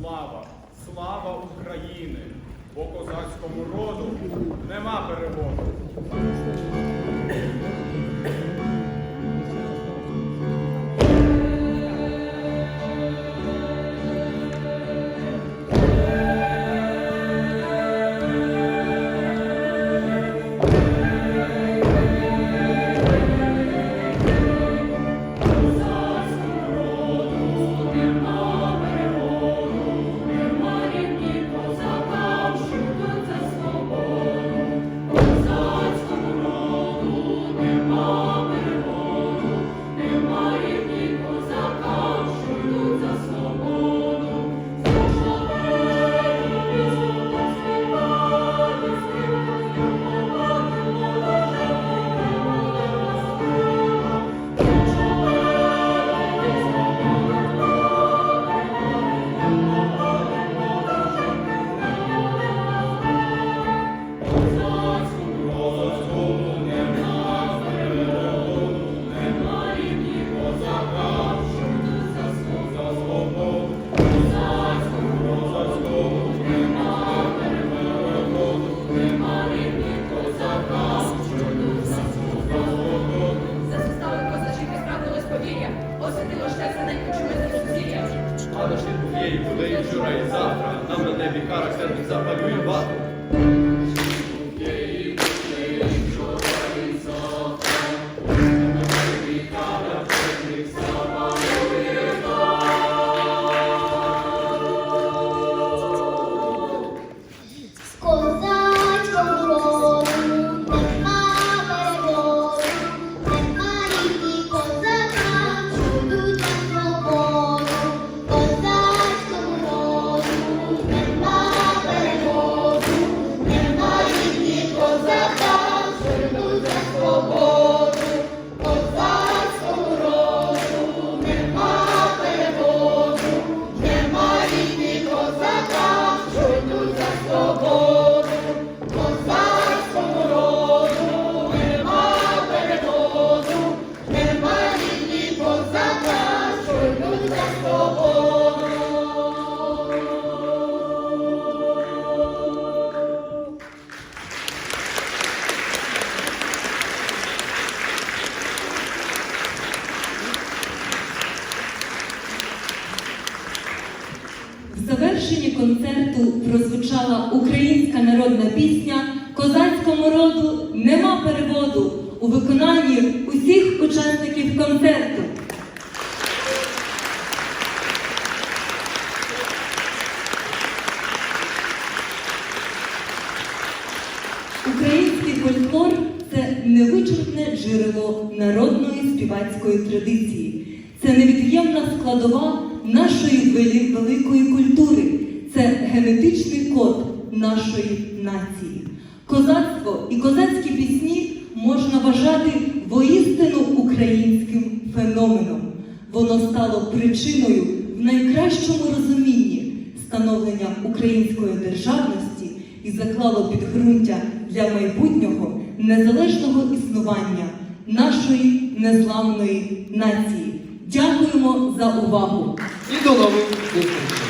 слава, слава України, бо козацькому роду нема переводу. За найкучими за сусір'я. А на шлях є і буде і вчора, і завтра. Нам на небі кара характер запалює вату. Завершенні концерту прозвучала українська народна пісня Козацькому роду нема переводу у виконанні усіх учасників концерту. Український фольклор це невичерпне джерело народної співацької традиції. Це невід'ємна складова нашої великої культури. Це генетичний код нашої нації. Козацтво і козацькі пісні можна вважати воістину українським феноменом. Воно стало причиною в найкращому розумінні становлення української державності і заклало підґрунтя для майбутнього незалежного існування нашої незламної нації. Дякуємо за увагу! І до нових зустрічей!